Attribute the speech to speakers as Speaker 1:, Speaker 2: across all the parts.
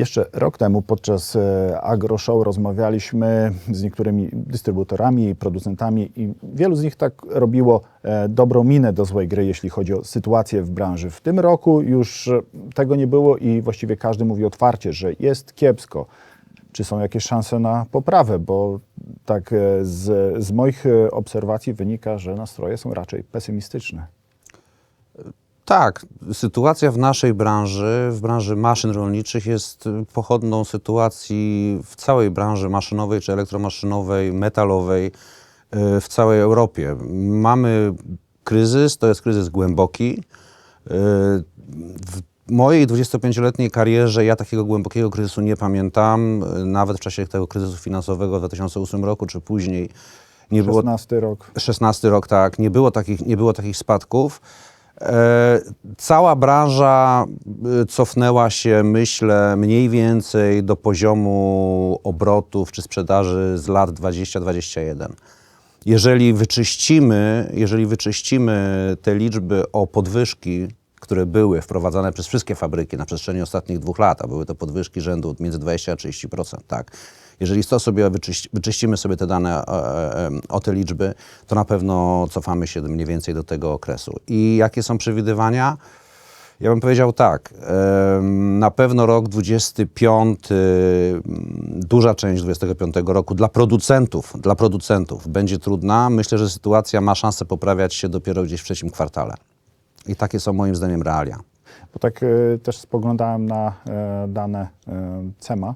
Speaker 1: Jeszcze rok temu podczas e, AgroShow rozmawialiśmy z niektórymi dystrybutorami, producentami i wielu z nich tak robiło e, dobrą minę do złej gry, jeśli chodzi o sytuację w branży. W tym roku już tego nie było i właściwie każdy mówi otwarcie, że jest kiepsko. Czy są jakieś szanse na poprawę? Bo tak e, z, z moich obserwacji wynika, że nastroje są raczej pesymistyczne.
Speaker 2: Tak, sytuacja w naszej branży, w branży maszyn rolniczych jest pochodną sytuacji w całej branży maszynowej czy elektromaszynowej, metalowej y, w całej Europie. Mamy kryzys, to jest kryzys głęboki. Y, W mojej 25-letniej karierze ja takiego głębokiego kryzysu nie pamiętam, y, nawet w czasie tego kryzysu finansowego w 2008 roku czy później. Nie było
Speaker 1: 16 rok.
Speaker 2: 16 rok, tak, nie było takich, nie było takich spadków. E, cała branża y, cofnęła się, myślę, mniej więcej do poziomu obrotów czy sprzedaży z lat 20-21. Jeżeli wyczyścimy, jeżeli wyczyścimy te liczby o podwyżki, które były wprowadzane przez wszystkie fabryki na przestrzeni ostatnich dwóch lat, a były to podwyżki rzędu między 20 a 30%, tak. Jeżeli to sobie wyczyści, wyczyścimy sobie te dane e, e, o te liczby, to na pewno cofamy się mniej więcej do tego okresu. I jakie są przewidywania? Ja bym powiedział tak, na pewno rok 25, mm, duża część 25 roku dla producentów, dla producentów będzie trudna. Myślę, że sytuacja ma szansę poprawiać się dopiero gdzieś w trzecim kwartale. I takie są moim zdaniem realia.
Speaker 1: Bo tak e, też spoglądałem na dane CEMA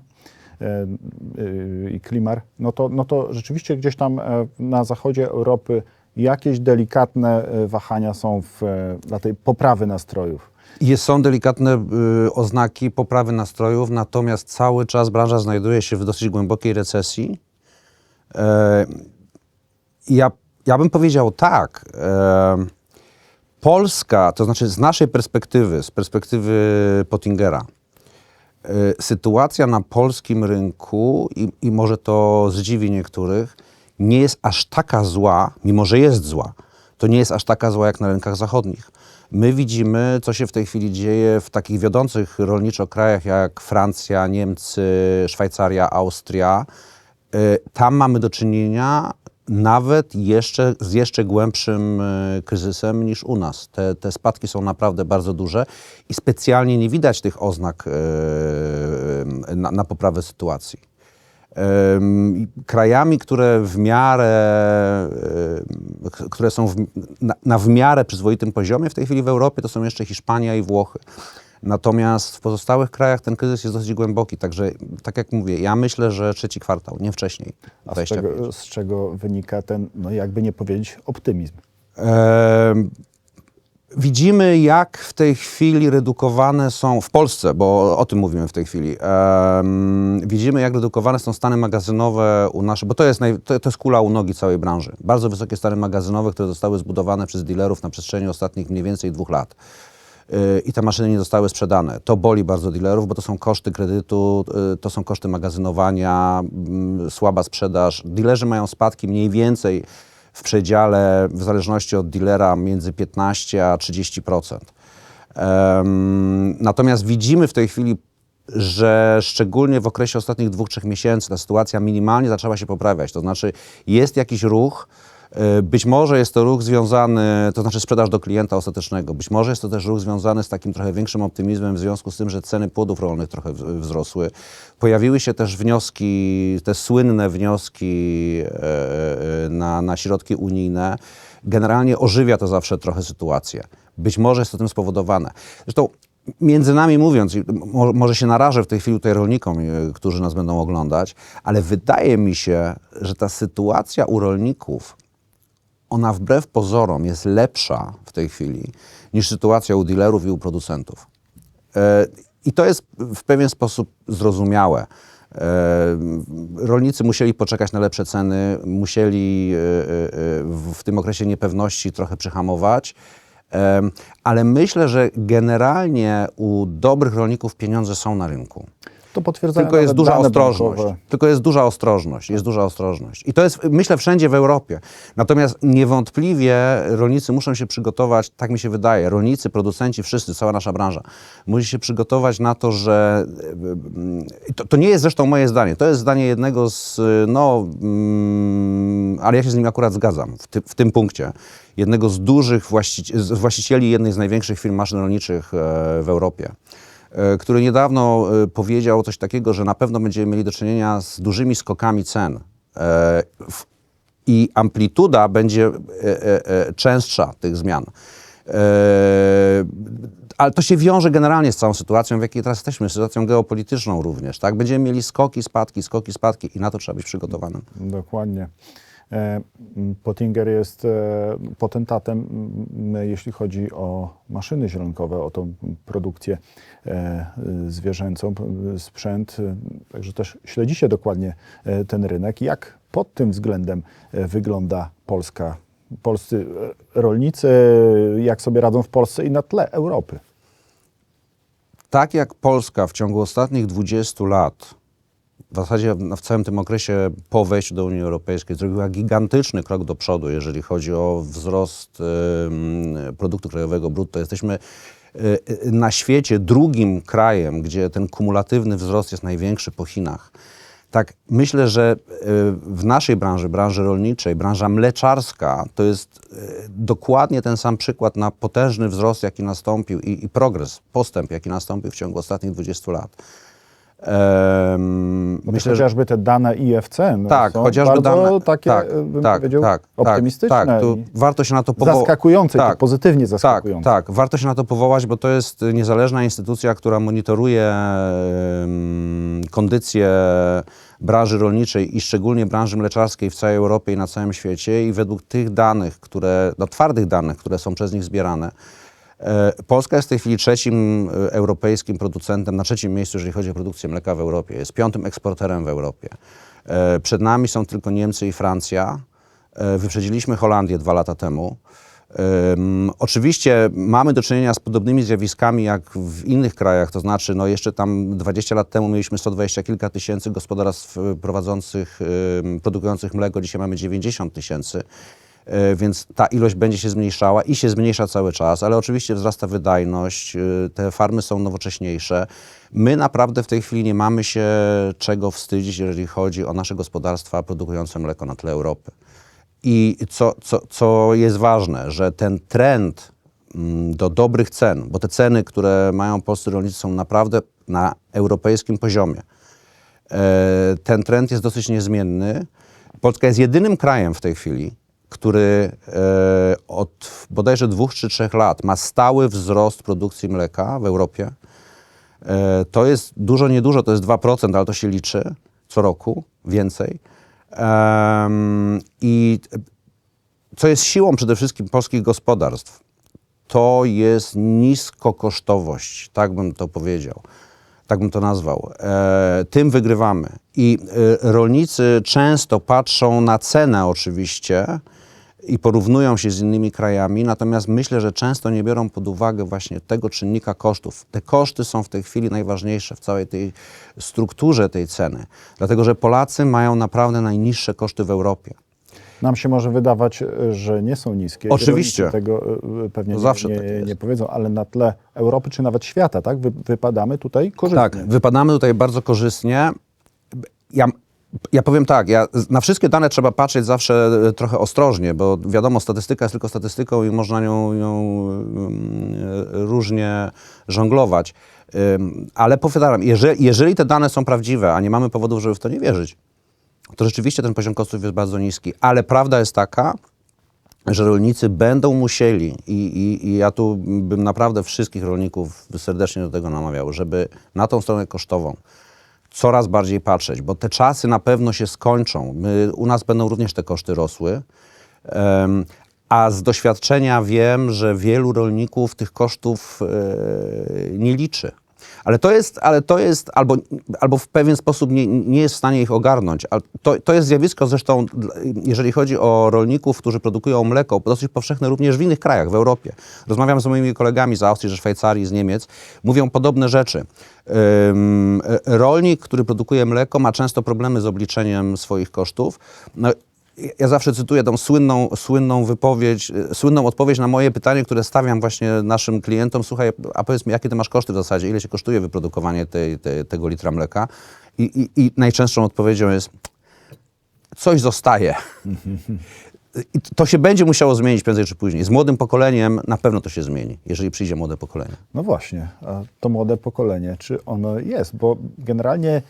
Speaker 1: i Klimar, no to, no to rzeczywiście gdzieś tam e, na zachodzie Europy jakieś delikatne e, wahania są w, e, dla tej poprawy nastrojów.
Speaker 2: Jest, są delikatne oznaki poprawy nastrojów, natomiast cały czas branża znajduje się w dosyć głębokiej recesji. E, ja, ja bym powiedział tak. E, Polska, to znaczy z naszej perspektywy, z perspektywy Pottingera, e, sytuacja na polskim rynku, i, i może to zdziwi niektórych, nie jest aż taka zła, mimo że jest zła, to nie jest aż taka zła jak na rynkach zachodnich. My widzimy, co się w tej chwili dzieje w takich wiodących rolniczo krajach jak Francja, Niemcy, Szwajcaria, Austria. Y, Tam mamy do czynienia nawet jeszcze, z jeszcze głębszym y, kryzysem niż u nas. Te, te spadki są naprawdę bardzo duże i specjalnie nie widać tych oznak y, na, na poprawę sytuacji. Krajami, które w miarę, k- które są w, na, na w miarę przyzwoitym poziomie w tej chwili w Europie, to są jeszcze Hiszpania i Włochy. Natomiast w pozostałych krajach ten kryzys jest dosyć głęboki, także tak jak mówię, ja myślę, że trzeci kwartał, nie wcześniej.
Speaker 1: A z
Speaker 2: 25.
Speaker 1: czego, z czego wynika ten, no jakby nie powiedzieć, optymizm?
Speaker 2: Widzimy, jak w tej chwili redukowane są w Polsce, bo o tym mówimy w tej chwili. widzimy, jak redukowane są stany magazynowe u naszych, bo to jest, naj, to, to jest kula u nogi całej branży. Bardzo wysokie stany magazynowe, które zostały zbudowane przez dealerów na przestrzeni ostatnich mniej więcej dwóch lat. I te maszyny nie zostały sprzedane. To boli bardzo dealerów, bo to są koszty kredytu, y, to są koszty magazynowania, mm, słaba sprzedaż. Dealerzy mają spadki mniej więcej w przedziale, w zależności od dealera, między 15 a 30%. Em, natomiast widzimy w tej chwili, że szczególnie w okresie ostatnich dwóch, trzech miesięcy ta sytuacja minimalnie zaczęła się poprawiać. To znaczy jest jakiś ruch, być może jest to ruch związany, to znaczy sprzedaż do klienta ostatecznego. Być może jest to też ruch związany z takim trochę większym optymizmem w związku z tym, że ceny płodów rolnych trochę wzrosły. Pojawiły się też wnioski, te słynne wnioski e, e, na, na środki unijne. Generalnie ożywia to zawsze trochę sytuację. Być może jest to tym spowodowane. Zresztą między nami mówiąc, może się narażę w tej chwili tutaj rolnikom, e, którzy nas będą oglądać, ale wydaje mi się, że ta sytuacja u rolników ona wbrew pozorom jest lepsza w tej chwili niż sytuacja u dealerów i u producentów. E, I to jest w pewien sposób zrozumiałe. E, Rolnicy musieli poczekać na lepsze ceny, musieli e, w tym okresie niepewności trochę przyhamować, ale myślę, że generalnie u dobrych rolników pieniądze są na rynku.
Speaker 1: To potwierdzają
Speaker 2: Tylko jest duża ostrożność.
Speaker 1: bankowe.
Speaker 2: Tylko jest duża ostrożność. Jest duża ostrożność. I to jest, myślę, wszędzie w Europie. Natomiast niewątpliwie rolnicy muszą się przygotować, tak mi się wydaje, rolnicy, producenci, wszyscy, cała nasza branża, musi się przygotować na to, że y, to, to nie jest zresztą moje zdanie. To jest zdanie jednego z, no, mm, ale ja się z nim akurat zgadzam w, ty, w tym punkcie. Jednego z dużych właścici- z właścicieli jednej z największych firm maszyn rolniczych e, w Europie e, który niedawno e, powiedział coś takiego, że na pewno będziemy mieli do czynienia z dużymi skokami cen. E, I amplituda będzie e, e, e, częstsza tych zmian. E, ale to się wiąże generalnie z całą sytuacją, w jakiej teraz jesteśmy, sytuacją geopolityczną również. Tak? Będziemy mieli skoki, spadki, skoki, spadki i na to trzeba być przygotowanym.
Speaker 1: Dokładnie. E, Pottinger jest e, potentatem, jeśli chodzi o maszyny zielonkowe, o tą produkcję e, zwierzęcą, sprzęt. Także też śledzicie dokładnie ten rynek. Jak pod tym względem wygląda Polska? Polscy rolnicy, jak sobie radzą w Polsce i na tle Europy?
Speaker 2: tak jak Polska w ciągu ostatnich 20 lat, w zasadzie w całym tym okresie po wejściu do Unii Europejskiej, zrobiła gigantyczny krok do przodu, jeżeli chodzi o wzrost produktu krajowego brutto. Jesteśmy e, e, na świecie drugim krajem, gdzie ten kumulatywny wzrost jest największy po Chinach. Tak, myślę, że e, w naszej branży, branży rolniczej, branża mleczarska, to jest dokładnie ten sam przykład na potężny wzrost, jaki nastąpił i, i progres, postęp, jaki nastąpił w ciągu ostatnich 20 lat. Em,
Speaker 1: Bo myślę, chociażby te dane IFC no,
Speaker 2: tak,
Speaker 1: są
Speaker 2: chociażby
Speaker 1: bardzo
Speaker 2: dane,
Speaker 1: takie,
Speaker 2: tak,
Speaker 1: e, bym
Speaker 2: tak,
Speaker 1: powiedział,
Speaker 2: tak,
Speaker 1: optymistyczne.
Speaker 2: Tak, tu
Speaker 1: i
Speaker 2: warto się na to powołać.
Speaker 1: Zaskakujące, to pozytywnie zaskakujące.
Speaker 2: Tak, tak, warto się na to powołać, bo to jest niezależna instytucja, która monitoruje em, kondycję branży rolniczej i szczególnie branży mleczarskiej w całej Europie i na całym świecie i według tych danych, które, no, twardych danych, które są przez nich zbierane, Polska jest w tej chwili trzecim e, europejskim producentem, na trzecim miejscu, jeżeli chodzi o produkcję mleka w Europie. Jest piątym eksporterem w Europie. E, Przed nami są tylko Niemcy i Francja. E, Wyprzedziliśmy Holandię dwa lata temu. Ym, oczywiście mamy do czynienia z podobnymi zjawiskami jak w innych krajach, to znaczy no jeszcze tam 20 lat temu mieliśmy 120 kilka tysięcy gospodarstw prowadzących, ym, produkujących mleko, dzisiaj mamy 90 tysięcy. Y, Więc ta ilość będzie się zmniejszała i się zmniejsza cały czas, ale oczywiście wzrasta wydajność, y, te farmy są nowocześniejsze. My naprawdę w tej chwili nie mamy się czego wstydzić, jeżeli chodzi o nasze gospodarstwa produkujące mleko na tle Europy. I co, co, co jest ważne, że ten trend mm, do dobrych cen, bo te ceny, które mają polscy rolnicy są naprawdę na europejskim poziomie. E, Ten trend jest dosyć niezmienny. Polska jest jedynym krajem w tej chwili, który e, od bodajże dwóch czy trzech lat ma stały wzrost produkcji mleka w Europie. E, To jest dużo, niedużo, to jest 2%, ale to się liczy co roku, więcej. I co jest siłą przede wszystkim polskich gospodarstw, to jest niskokosztowość, tak bym to powiedział, tak bym to nazwał. E, tym wygrywamy. I e, rolnicy często patrzą na cenę oczywiście i porównują się z innymi krajami, natomiast myślę, że często nie biorą pod uwagę właśnie tego czynnika kosztów. Te koszty są w tej chwili najważniejsze w całej tej strukturze tej ceny, dlatego że Polacy mają naprawdę najniższe koszty w Europie.
Speaker 1: Nam się może wydawać, że nie są niskie.
Speaker 2: Oczywiście.
Speaker 1: Tego e, pewnie
Speaker 2: To
Speaker 1: nie,
Speaker 2: zawsze
Speaker 1: nie,
Speaker 2: tak
Speaker 1: nie powiedzą, ale na tle Europy czy nawet świata, tak? Wy, wypadamy tutaj korzystnie.
Speaker 2: Tak, wypadamy tutaj bardzo korzystnie. Ja, ja powiem tak, ja, na wszystkie dane trzeba patrzeć zawsze e, trochę ostrożnie, bo wiadomo, statystyka jest tylko statystyką i można nią, nią mm, e, różnie żonglować. Ale powtarzam, jeżeli, jeżeli te dane są prawdziwe, a nie mamy powodów, żeby w to nie wierzyć, to rzeczywiście ten poziom kosztów jest bardzo niski. Ale prawda jest taka, że rolnicy będą musieli, i, i, i ja tu bym naprawdę wszystkich rolników serdecznie do tego namawiał, żeby na tą stronę kosztową coraz bardziej patrzeć, bo te czasy na pewno się skończą. My, u nas będą również te koszty rosły. Em, a z doświadczenia wiem, że wielu rolników tych kosztów e, nie liczy. Ale to jest, ale to jest albo, albo w pewien sposób nie, nie jest w stanie ich ogarnąć. To, to jest zjawisko zresztą, jeżeli chodzi o rolników, którzy produkują mleko, dosyć powszechne również w innych krajach, w Europie. Rozmawiam z moimi kolegami z Austrii, ze Szwajcarii, z Niemiec. Mówią podobne rzeczy. E, rolnik, który produkuje mleko, ma często problemy z obliczeniem swoich kosztów. Ja zawsze cytuję tą słynną, słynną wypowiedź, e, słynną odpowiedź na moje pytanie, które stawiam właśnie naszym klientom. Słuchaj, a powiedz mi, jakie ty masz koszty w zasadzie? Ile się kosztuje wyprodukowanie tej, tej, tego litra mleka? I, i, I najczęstszą odpowiedzią jest, coś zostaje. I to się będzie musiało zmienić prędzej czy później. Z młodym pokoleniem na pewno to się zmieni, jeżeli przyjdzie młode pokolenie.
Speaker 1: No właśnie, a to młode pokolenie, czy ono jest? Bo generalnie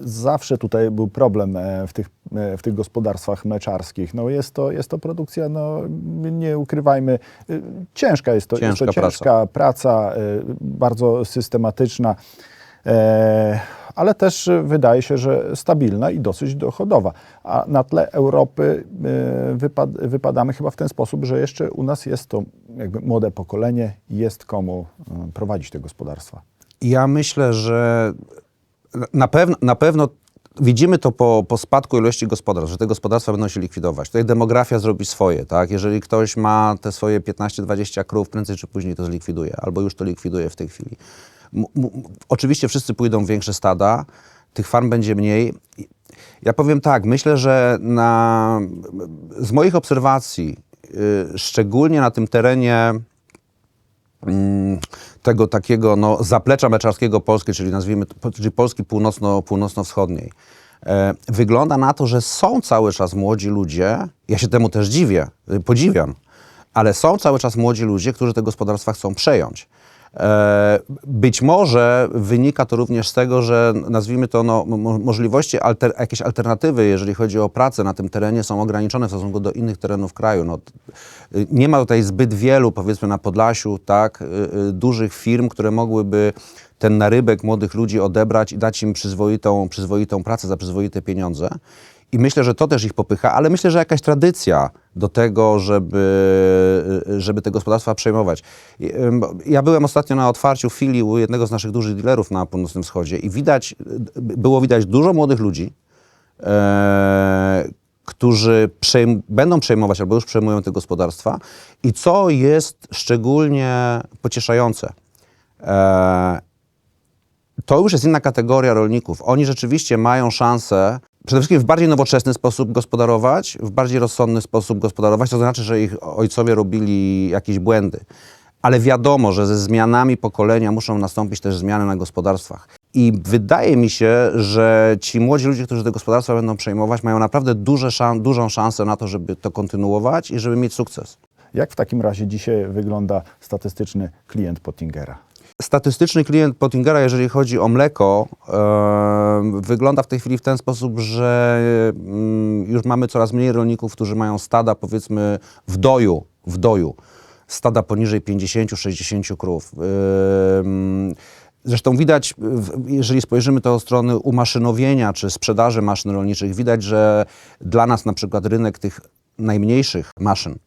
Speaker 1: zawsze tutaj był problem e, w tych, e, w tych gospodarstwach mleczarskich. No jest, to, jest to produkcja, no nie ukrywajmy, e, ciężka jest to,
Speaker 2: Ciężka
Speaker 1: jest to
Speaker 2: praca.
Speaker 1: ciężka praca, e, bardzo systematyczna. E, ale też wydaje się, że stabilna i dosyć dochodowa. A na tle Europy e, wypad, wypadamy chyba w ten sposób, że jeszcze u nas jest to jakby młode pokolenie, jest komu prowadzić te gospodarstwa.
Speaker 2: Ja myślę, że na pewno, na pewno widzimy to po, po spadku ilości gospodarstw, że te gospodarstwa będą się likwidować. Tutaj demografia zrobi swoje, tak? Jeżeli ktoś ma te swoje 15-20 krów, prędzej czy później to zlikwiduje, albo już to likwiduje w tej chwili. M- oczywiście wszyscy pójdą w większe stada, tych farm będzie mniej. Ja powiem tak, myślę, że na, z moich obserwacji, y, szczególnie na tym terenie tego takiego no, zaplecza meczarskiego Polski, czyli nazwijmy czyli Polski północno, północno-wschodniej. E, wygląda na to, że są cały czas młodzi ludzie, ja się temu też dziwię, y, podziwiam, ale są cały czas młodzi ludzie, którzy te gospodarstwa chcą przejąć. E, Być może wynika to również z tego, że nazwijmy to no, mo- możliwości, alter, jakieś alternatywy, jeżeli chodzi o pracę na tym terenie, są ograniczone w stosunku do innych terenów kraju. No, y, nie ma tutaj zbyt wielu, powiedzmy na Podlasiu, tak, y, y, dużych firm, które mogłyby ten narybek młodych ludzi odebrać i dać im przyzwoitą, przyzwoitą pracę za przyzwoite pieniądze. I myślę, że to też ich popycha, ale myślę, że jakaś tradycja do tego, żeby, żeby te gospodarstwa przejmować. Ja byłem ostatnio na otwarciu filii u jednego z naszych dużych dealerów na Północnym Wschodzie i widać, było widać dużo młodych ludzi, e, którzy przejm- będą przejmować albo już przejmują te gospodarstwa. I co jest szczególnie pocieszające, e, to już jest inna kategoria rolników. Oni rzeczywiście mają szansę przede wszystkim w bardziej nowoczesny sposób gospodarować, w bardziej rozsądny sposób gospodarować. To znaczy, że ich ojcowie robili jakieś błędy. Ale wiadomo, że ze zmianami pokolenia muszą nastąpić też zmiany na gospodarstwach. I wydaje mi się, że ci młodzi ludzie, którzy te gospodarstwa będą przejmować, mają naprawdę duże szan- dużą szansę na to, żeby to kontynuować i żeby mieć sukces.
Speaker 1: Jak w takim razie dzisiaj wygląda statystyczny klient Pottingera?
Speaker 2: Statystyczny klient Pottingera, jeżeli chodzi o mleko, e, wygląda w tej chwili w ten sposób, że mm, już mamy coraz mniej rolników, którzy mają stada, powiedzmy, w doju, w doju. Stada poniżej 50-60 krów. Ym, Zresztą widać, jeżeli spojrzymy to od strony umaszynowienia czy sprzedaży maszyn rolniczych, widać, że dla nas na przykład rynek tych najmniejszych maszyn,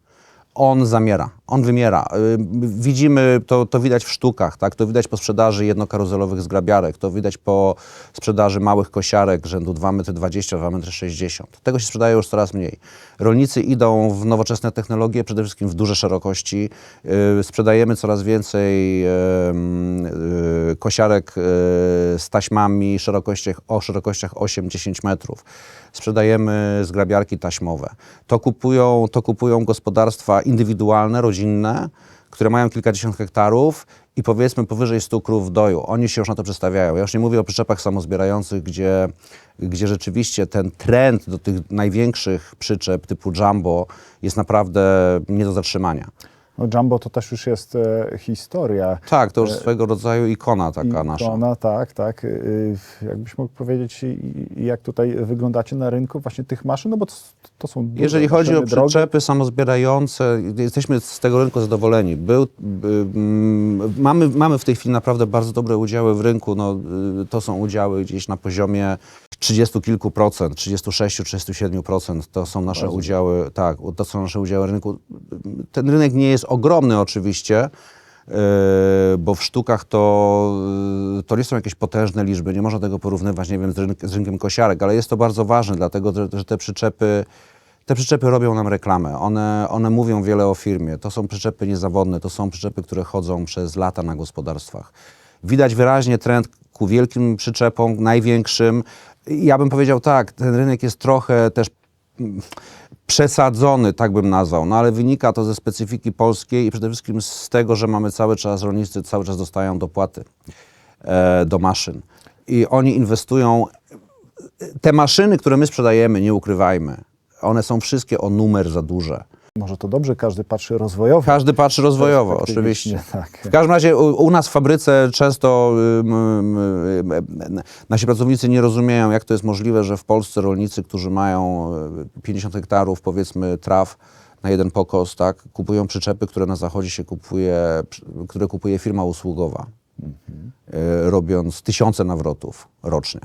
Speaker 2: on zamiera, on wymiera. Y, Widzimy, to, to widać w sztukach, tak? to widać po sprzedaży jednokaruzelowych zgrabiarek, to widać po sprzedaży małych kosiarek rzędu 2,20 m, 2,60 m. Tego się sprzedaje już coraz mniej. Rolnicy idą w nowoczesne technologie, przede wszystkim w duże szerokości. Y, Sprzedajemy coraz więcej y, kosiarek z taśmami szerokościach, o szerokościach 8-10 metrów. Sprzedajemy zgrabiarki taśmowe. To kupują, to kupują gospodarstwa indywidualne, rodzinne, które mają kilkadziesiąt hektarów i powiedzmy powyżej 100 krów w doju. Oni się już na to przestawiają. Ja już nie mówię o przyczepach samozbierających, gdzie, gdzie rzeczywiście ten trend do tych największych przyczep typu jumbo jest naprawdę nie do zatrzymania.
Speaker 1: No, Jumbo to też już jest e, historia.
Speaker 2: Tak, to już swego rodzaju ikona taka nasza.
Speaker 1: Ikona, tak, tak. Y, Jakbyś mógł powiedzieć, i- i jak tutaj wyglądacie na rynku właśnie tych maszyn, no bo to, to są duże
Speaker 2: Jeżeli chodzi o
Speaker 1: maszyny, drogie.
Speaker 2: przyczepy samozbierające, jesteśmy z tego rynku zadowoleni. Był, by, mm, mamy, mamy w tej chwili naprawdę bardzo dobre udziały w rynku. No, y, to są udziały gdzieś na poziomie 30 kilku procent, 36-37 procent. To są nasze udziały, tak, to są nasze udziały rynku. Ten rynek nie jest ogromny oczywiście, bo w sztukach to, yy, to nie są jakieś potężne liczby, nie można tego porównywać, nie wiem, z, rynk, z rynkiem kosiarek, ale jest to bardzo ważne, dlatego że, te przyczepy te przyczepy robią nam reklamę, one, one mówią wiele o firmie. To są przyczepy niezawodne, to są przyczepy, które chodzą przez lata na gospodarstwach. Widać wyraźnie trend ku wielkim przyczepom, największym. Ja bym powiedział tak, ten rynek jest trochę też przesadzony, tak bym nazwał, no ale wynika to ze specyfiki polskiej i przede wszystkim z tego, że mamy cały czas, rolnicy cały czas dostają dopłaty e, do maszyn. I oni inwestują te maszyny, które my sprzedajemy, nie ukrywajmy, one są wszystkie o numer za duże.
Speaker 1: Może to dobrze, każdy patrzy rozwojowo.
Speaker 2: Każdy patrzy rozwojowo,
Speaker 1: Perspektywicznie,
Speaker 2: oczywiście.
Speaker 1: tak.
Speaker 2: W każdym razie u, u nas w fabryce często ym, nasi pracownicy nie rozumieją, jak to jest możliwe, że w Polsce rolnicy, którzy mają y, 50 hektarów, powiedzmy, traw na jeden pokos, tak, kupują przyczepy, które na zachodzie się kupuje, które kupuje firma usługowa, y, robiąc tysiące nawrotów rocznie.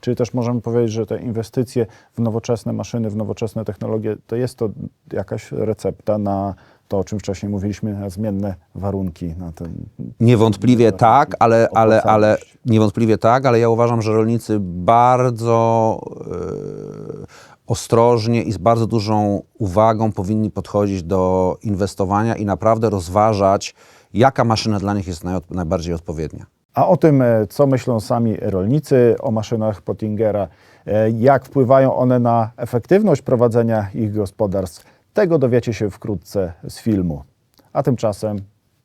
Speaker 1: Czyli też możemy powiedzieć, że te inwestycje w nowoczesne maszyny, w nowoczesne technologie, to jest to jakaś recepta na to, o czym wcześniej mówiliśmy, na zmienne warunki, na ten...
Speaker 2: Niewątpliwie tak, ale, ale, ale niewątpliwie tak, ale ja uważam, że rolnicy bardzo e, ostrożnie i z bardzo dużą uwagą powinni podchodzić do inwestowania i naprawdę rozważać, jaka maszyna dla nich jest naj, najbardziej odpowiednia.
Speaker 1: A o tym, e, co myślą sami rolnicy o maszynach Pottingera, e, jak wpływają one na efektywność prowadzenia ich gospodarstw, tego dowiecie się wkrótce z filmu. A tymczasem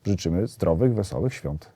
Speaker 1: życzymy zdrowych, wesołych świąt.